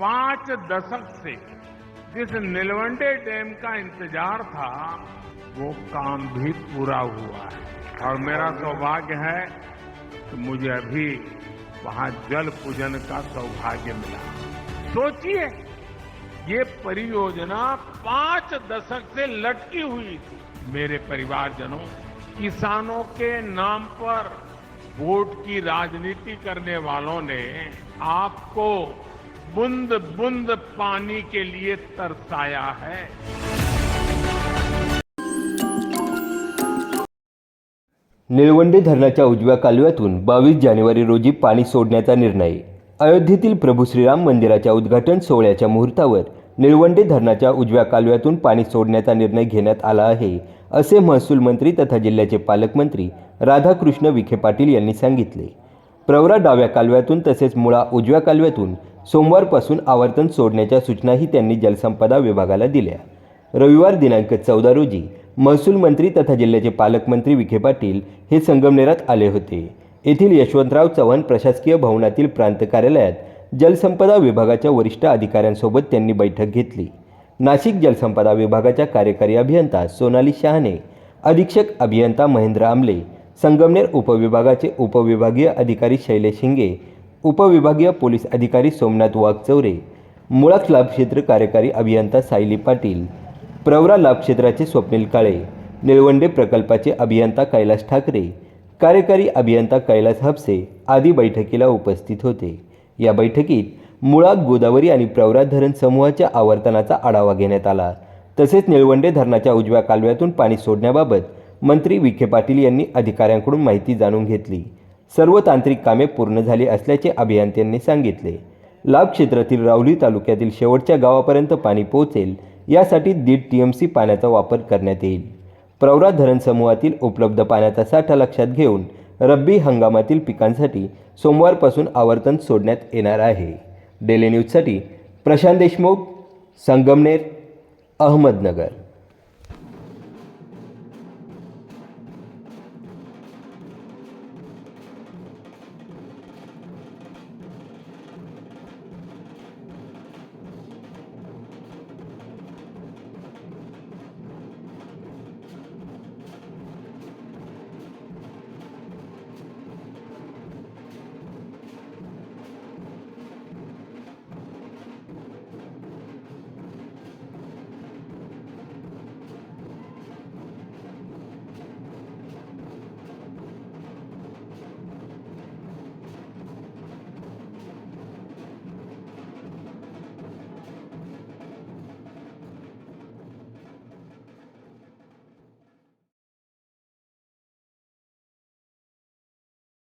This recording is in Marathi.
पाँच दशक से जिस नीलवंडे डैम का इंतज़ार था, वो काम भी पूरा हुआ है। और मेरा सौभाग्य है कि मुझे अभी वहाँ जल पूजन का सौभाग्य मिला। सोचिए, ये परियोजना पाँच दशक से लटकी हुई थी। मेरे परिवारजनों, किसानों के नाम पर वोट की राजनीति करने वालों ने आपको बुंद बुंद पानी के लिए तरसाया है। निळवंडे धरणाच्या उजव्या कालव्यातून बावीस जानेवारी रोजी पाणी सोडण्याचा निर्णय. अयोध्येतील प्रभू श्रीराम मंदिराच्या उद्घाटन सोहळ्याच्या मुहूर्तावर निळवंडे धरणाच्या उजव्या कालव्यातून पाणी सोडण्याचा निर्णय घेण्यात आला आहे असे महसूल मंत्री तथा जिल्ह्याचे पालकमंत्री राधाकृष्ण विखे पाटील यांनी सांगितले. प्रवरा डाव्या कालव्यातून तसेच मुळा उजव्या कालव्यातून सोमवारपासून आवर्तन सोडण्याच्या सूचनाही त्यांनी जलसंपदा विभागाला दिल्या. रविवार दिनांक चौदा रोजी महसूल मंत्री तथा जिल्ह्याचे पालकमंत्री विखे पाटील हे संगमनेरात आले होते. येथील यशवंतराव चव्हाण प्रशासकीय भवनातील प्रांत कार्यालयात जलसंपदा विभागाच्या वरिष्ठ अधिकाऱ्यांसोबत त्यांनी बैठक घेतली. नाशिक जलसंपदा विभागाच्या कार्यकारी अभियंता सोनाली शहाणे अधीक्षक अभियंता महेंद्र आमले संगमनेर उपविभागाचे उपविभागीय अधिकारी शैलेश शिंगे उपविभागीय पोलीस अधिकारी सोमनाथ वाघचौरे मुळात लाभक्षेत्र कार्यकारी अभियंता सायली पाटील प्रवरा लाभक्षेत्राचे स्वप्नील काळे निळवंडे प्रकल्पाचे अभियंता कैलास ठाकरे कार्यकारी अभियंता कैलास हपसे आदी बैठकीला उपस्थित होते. या बैठकीत मुळात गोदावरी आणि प्रवरा धरण समूहाच्या आवर्तनाचा आढावा घेण्यात आला. तसेच निळवंडे धरणाच्या उजव्या कालव्यातून पाणी सोडण्याबाबत मंत्री विखे पाटील यांनी अधिकाऱ्यांकडून माहिती जाणून घेतली. सर्व तांत्रिक कामे पूर्ण झाली असल्याचे अभियंत्यांनी सांगितले. लाभ क्षेत्रातील रावली तालुक्यातील शेवटच्या गावापर्यंत पाणी पोहोचेल यासाठी दीड टी एम सी पाण्याचा वापर करण्यात येईल. प्रवरा धरण समूहातील उपलब्ध पाण्याचा साठा लक्षात घेऊन रब्बी हंगामातील पिकांसाठी सोमवारपासून आवर्तन सोडण्यात येणार आहे. डेली न्यूजसाठी प्रशांत देशमुख संगमनेर अहमदनगर.